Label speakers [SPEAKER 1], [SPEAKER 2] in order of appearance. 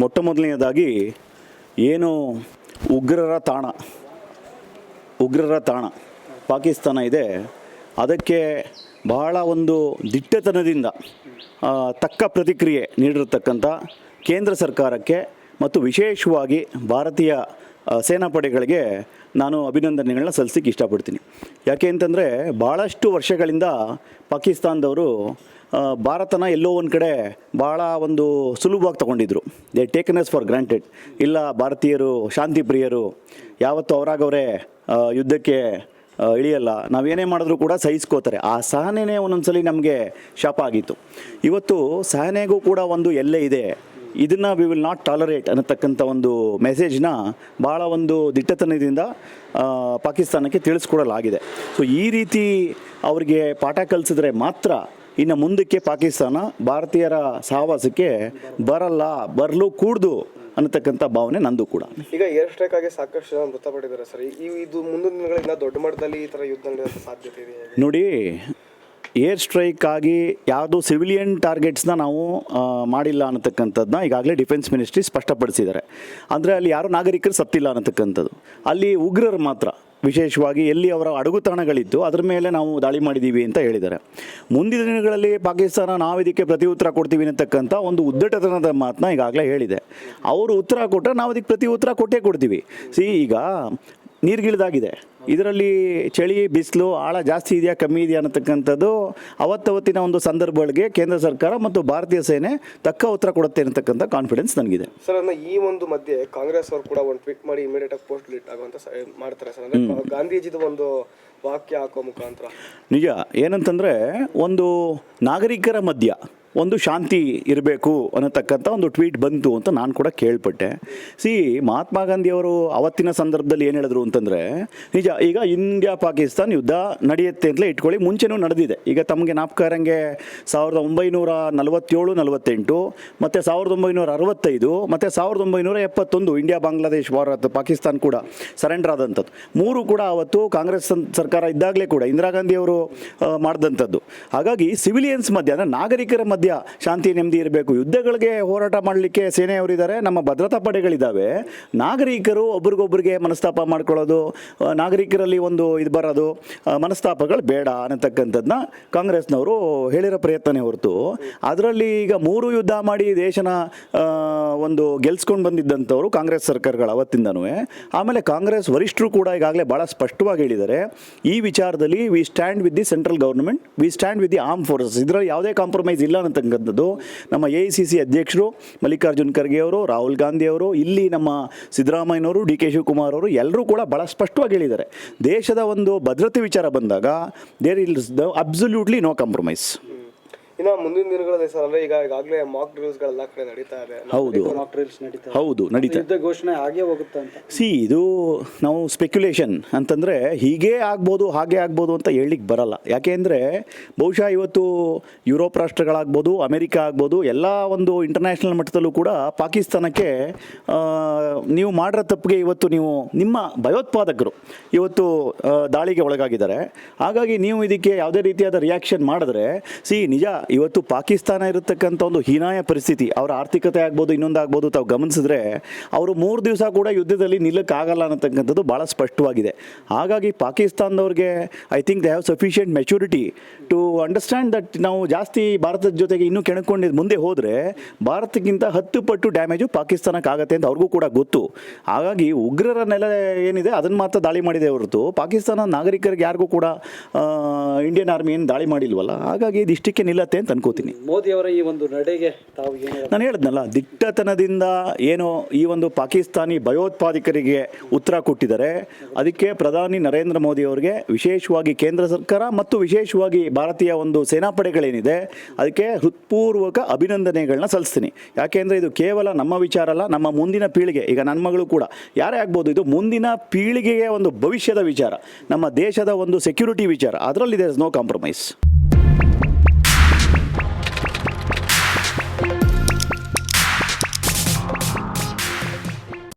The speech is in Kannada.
[SPEAKER 1] ಮೊಟ್ಟ ಮೊದಲನೆಯದಾಗಿ ಏನು ಉಗ್ರರ ತಾಣ ಉಗ್ರರ ತಾಣ ಪಾಕಿಸ್ತಾನ ಇದೆ. ಅದಕ್ಕೆ ಬಹಳ ಒಂದು ದಿಟ್ಟತನದಿಂದ ತಕ್ಕ ಪ್ರತಿಕ್ರಿಯೆ ನೀಡಿರತಕ್ಕಂಥ ಕೇಂದ್ರ ಸರ್ಕಾರಕ್ಕೆ ಮತ್ತು ವಿಶೇಷವಾಗಿ ಭಾರತೀಯ ಸೇನಾಪಡೆಗಳಿಗೆ ನಾನು ಅಭಿನಂದನೆಗಳನ್ನ ಸಲ್ಲಿಸಲಿಕ್ಕೆ ಇಷ್ಟಪಡ್ತೀನಿ. ಯಾಕೆ ಅಂತಂದರೆ ಭಾಳಷ್ಟು ವರ್ಷಗಳಿಂದ ಪಾಕಿಸ್ತಾನದವರು ಭಾರತನ ಎಲ್ಲೋ ಒಂದು ಕಡೆ ಭಾಳ ಒಂದು ಸುಲಭವಾಗಿ ತಗೊಂಡಿದ್ರು. They taken as for granted ಇಲ್ಲ, ಭಾರತೀಯರು, ಶಾಂತಿ ಪ್ರಿಯರು, ಯಾವತ್ತೂ ಅವರಾಗವರೇ ಯುದ್ಧಕ್ಕೆ ಇಳಿಯಲ್ಲ. ನಾವೇನೇ ಮಾಡಿದ್ರು ಕೂಡ ಸಹಿಸ್ಕೋತಾರೆ. ಆ ಸಹನೆನೇ ಒಂದೊಂದ್ಸಲಿ ನಮಗೆ ಶಾಪ ಆಗಿತ್ತು. ಇವತ್ತು ಸಹನೆಗೂ ಕೂಡ ಒಂದು ಎಲ್ಲೆ ಇದೆ. ಇದನ್ನು ವಿ ವಿಲ್ ನಾಟ್ ಟಾಲರೇಟ್ ಅನ್ನತಕ್ಕಂಥ ಒಂದು ಮೆಸೇಜ್ನ ಭಾಳ ಒಂದು ದಿಟ್ಟತನದಿಂದ ಪಾಕಿಸ್ತಾನಕ್ಕೆ ತಿಳಿಸ್ಕೊಡಲಾಗಿದೆ. ಸೊ ಈ ರೀತಿ ಅವರಿಗೆ ಪಾಠ ಕಲಿಸಿದ್ರೆ ಮಾತ್ರ ಇನ್ನು ಮುಂದಕ್ಕೆ ಪಾಕಿಸ್ತಾನ ಭಾರತೀಯರ ಸಹವಾಸಕ್ಕೆ ಬರಲ್ಲ ಬರಲು ಕೂಡ್ದು ಅನ್ನತಕ್ಕಂಥ ಭಾವನೆ ನಂದು ಕೂಡ.
[SPEAKER 2] ಈಗ ಏರ್ ಸ್ಟ್ರೈಕ್ ಆಗಿ ಸಾಕಷ್ಟು ಜನ ಮೃತಪಟ್ಟಿದ್ದಾರೆ ಸರ್. ಈ ಇದು ಮುಂದಿನ ದಿನಗಳಿಂದ ದೊಡ್ಡ ಮಟ್ಟದಲ್ಲಿ ಈ ಥರ ಯುದ್ಧ ನಡೆಯುವ ಸಾಧ್ಯತೆ ಇದೆ
[SPEAKER 1] ನೋಡಿ ಏರ್ ಸ್ಟ್ರೈಕ್ ಆಗಿ ಯಾವುದು ಸಿವಿಲಿಯನ್ ಟಾರ್ಗೆಟ್ಸ್ನ ನಾವು ಮಾಡಿಲ್ಲ ಅನ್ನತಕ್ಕಂಥದ್ದನ್ನ ಈಗಾಗಲೇ ಡಿಫೆನ್ಸ್ ಮಿನಿಸ್ಟ್ರಿ ಸ್ಪಷ್ಟಪಡಿಸಿದ್ದಾರೆ. ಅಂದರೆ ಅಲ್ಲಿ ಯಾರು ನಾಗರಿಕರು ಸತ್ತಿಲ್ಲ ಅನ್ನತಕ್ಕಂಥದ್ದು. ಅಲ್ಲಿ ಉಗ್ರರು ಮಾತ್ರ. ವಿಶೇಷವಾಗಿ ಎಲ್ಲಿ ಅವರ ಅಡಗುತಾಣಗಳಿತ್ತು ಅದರ ಮೇಲೆ ನಾವು ದಾಳಿ ಮಾಡಿದ್ದೀವಿ ಅಂತ ಹೇಳಿದ್ದಾರೆ. ಮುಂದಿನ ದಿನಗಳಲ್ಲಿ ಪಾಕಿಸ್ತಾನ ನಾವು ಇದಕ್ಕೆ ಪ್ರತಿ ಉತ್ತರ ಕೊಡ್ತೀವಿ ಅನ್ನತಕ್ಕಂಥ ಒಂದು ಉದ್ದಟತನದ ಮಾತನ್ನ ಈಗಾಗಲೇ ಹೇಳಿದೆ. ಅವರು ಉತ್ತರ ಕೊಟ್ಟರೆ ನಾವು ಅದಕ್ಕೆ ಪ್ರತಿ ಉತ್ತರ ಕೊಟ್ಟೇ ಕೊಡ್ತೀವಿ. ಸಿ ಈಗ ನೀರ್ಗಿಳಿದಾಗಿದೆ. ಇದರಲ್ಲಿ ಚಳಿ ಬಿಸಿಲು ಆಳ ಜಾಸ್ತಿ ಇದೆಯಾ ಕಮ್ಮಿ ಇದೆಯಾ ಅನ್ನತಕ್ಕಂಥದ್ದು ಅವತ್ತವತ್ತಿನ ಒಂದು ಸಂದರ್ಭಗಳಿಗೆ ಕೇಂದ್ರ ಸರ್ಕಾರ ಮತ್ತು ಭಾರತೀಯ ಸೇನೆ ತಕ್ಕ ಉತ್ತರ ಕೊಡುತ್ತೆ ಅನ್ನತಕ್ಕಂಥ ಕಾನ್ಫಿಡೆನ್ಸ್ ನನಗಿದೆ.
[SPEAKER 2] ಸರ್ ಅನ್ನ ಈ ಒಂದು ಮಧ್ಯೆ ಕಾಂಗ್ರೆಸ್ ಅವರು ಕೂಡ ಒಂದು ಟ್ವೀಟ್ ಮಾಡಿ ಇಮಿಡಿಯೇಟ್ ಆಗಿ ಪೋಸ್ಟ್ ಡಿಲೀಟ್ ಆಗುವಂತ ಮಾಡ್ತಾರೆ ಸರ್. ಅಂದ್ರೆ ಗಾಂಧೀಜಿದ ಒಂದು ವಾಕ್ಯ ಹಾಕೋ ಮುಖಾಂತರ.
[SPEAKER 1] ನಿಜ ಏನಂತಂದ್ರೆ ಒಂದು ನಾಗರಿಕರ ಮಧ್ಯ ಒಂದು ಶಾಂತಿ ಇರಬೇಕು ಅನ್ನತಕ್ಕಂಥ ಒಂದು ಟ್ವೀಟ್ ಬಂತು ಅಂತ ನಾನು ಕೂಡ ಕೇಳ್ಪಟ್ಟೆ. ಸಿ, ಮಹಾತ್ಮ ಗಾಂಧಿಯವರು ಅವತ್ತಿನ ಸಂದರ್ಭದಲ್ಲಿ ಏನು ಹೇಳಿದ್ರು ಅಂತಂದರೆ, ನಿಜ, ಈಗ ಇಂಡಿಯಾ ಪಾಕಿಸ್ತಾನ್ ಯುದ್ಧ ನಡೆಯುತ್ತೆ ಅಂತಲೇ ಇಟ್ಕೊಳ್ಳಿ, ಮುಂಚೆನೂ ನಡೆದಿದೆ. ಈಗ ತಮಗೆ ನಾಪ್ಕಾರಂಗೆ ಸಾವಿರದ ಒಂಬೈನೂರ ನಲವತ್ತೇಳು, ನಲವತ್ತೆಂಟು, ಮತ್ತು ಸಾವಿರದ ಒಂಬೈನೂರ ಅರವತ್ತೈದು, ಮತ್ತು ಸಾವಿರದ ಒಂಬೈನೂರ ಎಪ್ಪತ್ತೊಂದು, ಇಂಡಿಯಾ, ಬಾಂಗ್ಲಾದೇಶ್, ಭಾರತ, ಪಾಕಿಸ್ತಾನ್ ಕೂಡ ಸರೆಂಡರ್ ಆದಂಥದ್ದು. ಮೂರು ಕೂಡ ಅವತ್ತು ಕಾಂಗ್ರೆಸ್ ಸರ್ಕಾರ ಇದ್ದಾಗಲೇ ಕೂಡ ಇಂದಿರಾ ಗಾಂಧಿಯವರು ಮಾಡಿದಂಥದ್ದು. ಹಾಗಾಗಿ ಸಿವಿಲಿಯನ್ಸ್ ಮಧ್ಯೆ, ಅಂದರೆ ನಾಗರಿಕರ ಮಧ್ಯ ಶಾಂತಿ ನೆಮ್ಮದಿ ಇರಬೇಕು. ಯುದ್ಧಗಳಿಗೆ ಹೋರಾಟ ಮಾಡಲಿಕ್ಕೆ ಸೇನೆಯವರಿದ್ದಾರೆ. ನಮ್ಮ ಭದ್ರತಾ ಪಡೆಗಳಿದ್ದಾವೆ. ನಾಗರಿಕರು ಒಬ್ರಿಗೊಬ್ರಿಗೆ ಮನಸ್ತಾಪ ಮಾಡ್ಕೊಳ್ಳೋದು ನಾಗರಿಕರಲ್ಲಿ ಒಂದು ಇದು ಬರೋದು ಮನಸ್ತಾಪಗಳು ಬೇಡ ಅನ್ನತಕ್ಕಂಥದ್ದನ್ನ ಕಾಂಗ್ರೆಸ್ನವರು ಹೇಳಿರೋ ಪ್ರಯತ್ನನೇ ಹೊರತು. ಅದರಲ್ಲಿ ಈಗ ಮೂರು ಯುದ್ಧ ಮಾಡಿ ದೇಶನ ಒಂದು ಗೆಲ್ಸ್ಕೊಂಡು ಬಂದಿದ್ದಂಥವ್ರು ಕಾಂಗ್ರೆಸ್ ಸರ್ಕಾರಗಳು ಅವತ್ತಿಂದನೂ. ಆಮೇಲೆ ಕಾಂಗ್ರೆಸ್ ವರಿಷ್ಠರು ಕೂಡ ಈಗಾಗಲೇ ಭಾಳ ಸ್ಪಷ್ಟವಾಗಿ ಹೇಳಿದ್ದಾರೆ. ಈ ವಿಚಾರದಲ್ಲಿ we stand with the central government we stand with the arm forces ಇದರಲ್ಲಿ ಯಾವುದೇ ಕಾಂಪ್ರಮೈಸ್ ಇಲ್ಲ ಅನ್ನತಕ್ಕಂಥದ್ದು ನಮ್ಮ ಎ ಸಿ ಸಿ ಅಧ್ಯಕ್ಷರು ಮಲ್ಲಿಕಾರ್ಜುನ್ ಖರ್ಗೆ ಅವರು, ರಾಹುಲ್ ಗಾಂಧಿ ಅವರು, ಇಲ್ಲಿ ನಮ್ಮ ಸಿದ್ದರಾಮಯ್ಯನವರು, ಡಿ ಕೆ ಶಿವಕುಮಾರ್ ಅವರು ಎಲ್ಲರೂ ಕೂಡ ಭಾಳ ಸ್ಪಷ್ಟವಾಗಿ ಹೇಳಿದ್ದಾರೆ. ದೇಶದ ಒಂದು ಭದ್ರತೆ ವಿಚಾರ ಬಂದಾಗ there is the absolutely no compromise
[SPEAKER 2] ಇನ್ನ ಮುಂದಿನ ದಿನಗಳಲ್ಲಿ ಸರ್ ಅಂದ್ರೆ ಈಗ ಈಗಾಗಲೇ ಮಾಕ್ ಡ್ರಿಲ್ಸ್ ಗಳೆಲ್ಲ ಕಡೆ ನಡೀತಾ ಇದೆ.
[SPEAKER 1] ಹೌದು.
[SPEAKER 3] ಮಾಕ್
[SPEAKER 1] ಹೌದು ನಡೀತಾ
[SPEAKER 3] ಯುದ್ಧ ಘೋಷಣೆ ಹಾಗೆ ಹೋಗುತ್ತೆ ಅಂತ.
[SPEAKER 1] ಸಿ ಇದು ನಾವು ಸ್ಪೆಕ್ಯುಲೇಷನ್ ಅಂತಂದರೆ ಹೀಗೆ ಆಗ್ಬೋದು ಹಾಗೆ ಆಗ್ಬೋದು ಅಂತ ಹೇಳಲಿಕ್ಕೆ ಬರಲ್ಲ. ಯಾಕೆ ಅಂದರೆ ಬಹುಶಃ ಇವತ್ತು ಯುರೋಪ್ ರಾಷ್ಟ್ರಗಳಾಗ್ಬೋದು ಅಮೆರಿಕ ಆಗ್ಬೋದು ಎಲ್ಲ ಒಂದು ಇಂಟರ್ನ್ಯಾಷನಲ್ ಮಟ್ಟದಲ್ಲೂ ಕೂಡ ಪಾಕಿಸ್ತಾನಕ್ಕೆ ಆ, ನೀವು ಮಾಡಿರೋ ತಪ್ಪಿಗೆ ಇವತ್ತು ನೀವು ನಿಮ್ಮ ಭಯೋತ್ಪಾದಕರು ಇವತ್ತು ಆ, ದಾಳಿಗೆ ಒಳಗಾಗಿದ್ದಾರೆ. ಹಾಗಾಗಿ ನೀವು ಇದಕ್ಕೆ ಯಾವುದೇ ರೀತಿಯಾದ ರಿಯಾಕ್ಷನ್ ಮಾಡಿದ್ರೆ ಸಿ ನಿಜ ಇವತ್ತು ಪಾಕಿಸ್ತಾನ ಇರತಕ್ಕಂಥ ಒಂದು ಹೀನಾಯ ಪರಿಸ್ಥಿತಿ, ಅವರ ಆರ್ಥಿಕತೆ ಆಗ್ಬೋದು, ಇನ್ನೊಂದು ಆಗ್ಬೋದು ತಾವು ಗಮನಿಸಿದ್ರೆ, ಅವರು ಮೂರು ದಿವಸ ಕೂಡ ಯುದ್ಧದಲ್ಲಿ ನಿಲ್ಲಕ್ಕಾಗಲ್ಲ ಅನ್ನತಕ್ಕಂಥದ್ದು ಭಾಳ ಸ್ಪಷ್ಟವಾಗಿದೆ. ಹಾಗಾಗಿ ಪಾಕಿಸ್ತಾನದವ್ರಿಗೆ I think they have sufficient maturity to understand that ನಾವು ಜಾಸ್ತಿ ಭಾರತದ ಜೊತೆಗೆ ಇನ್ನೂ ಕೆಣಕೊಂಡಿದ್ದು ಮುಂದೆ ಹೋದರೆ, ಭಾರತಕ್ಕಿಂತ ಹತ್ತು ಪಟ್ಟು ಡ್ಯಾಮೇಜು ಪಾಕಿಸ್ತಾನಕ್ಕೆ ಆಗತ್ತೆ ಅಂತ ಅವ್ರಿಗೂ ಕೂಡ ಗೊತ್ತು. ಹಾಗಾಗಿ ಉಗ್ರರ ನೆಲೆ ಏನಿದೆ, ಅದನ್ನು ಮಾತ್ರ ದಾಳಿ ಮಾಡಿದೆ ಹೊರತು ಪಾಕಿಸ್ತಾನ ನಾಗರಿಕರಿಗೆ ಯಾರಿಗೂ ಕೂಡ ಇಂಡಿಯನ್ ಆರ್ಮಿ ಏನು ದಾಳಿ ಮಾಡಿಲ್ವಲ್ಲ, ಹಾಗಾಗಿ ಇದು ಇಷ್ಟಕ್ಕೆ ಅಂತ ಅನ್ಕೋತೀನಿ.
[SPEAKER 3] ಮೋದಿಯವರ ಈ ಒಂದು ನಡೆಗೆ ತಾವು
[SPEAKER 1] ನಾನು ಹೇಳಿದ್ನಲ್ಲ ದಿಟ್ಟತನದಿಂದ ಏನು ಈ ಒಂದು ಪಾಕಿಸ್ತಾನಿ ಭಯೋತ್ಪಾದಕರಿಗೆ ಉತ್ತರ ಕೊಟ್ಟಿದ್ದಾರೆ. ಅದಕ್ಕೆ ಪ್ರಧಾನಿ ನರೇಂದ್ರ ಮೋದಿ ಅವರಿಗೆ ವಿಶೇಷವಾಗಿ ಕೇಂದ್ರ ಸರ್ಕಾರ ಮತ್ತು ವಿಶೇಷವಾಗಿ ಭಾರತೀಯ ಒಂದು ಸೇನಾಪಡೆಗಳೇನಿದೆ ಅದಕ್ಕೆ ಹೃತ್ಪೂರ್ವಕ ಅಭಿನಂದನೆಗಳನ್ನ ಸಲ್ಲಿಸ್ತೀನಿ. ಯಾಕೆಂದರೆ ಇದು ಕೇವಲ ನಮ್ಮ ವಿಚಾರ ಅಲ್ಲ ನಮ್ಮ ಮುಂದಿನ ಪೀಳಿಗೆ ಈಗ ನನ್ನ ಮಗಳು ಕೂಡ. ಯಾರೇ ಆಗ್ಬೋದು ಇದು ಮುಂದಿನ ಪೀಳಿಗೆಗೆ ಒಂದು ಭವಿಷ್ಯದ ವಿಚಾರ ನಮ್ಮ ದೇಶದ ಒಂದು ಸೆಕ್ಯೂರಿಟಿ ವಿಚಾರ. ಅದರಲ್ಲಿ ದೇರ್ ಇಸ್ ನೋ ಕಾಂಪ್ರಮೈಸ್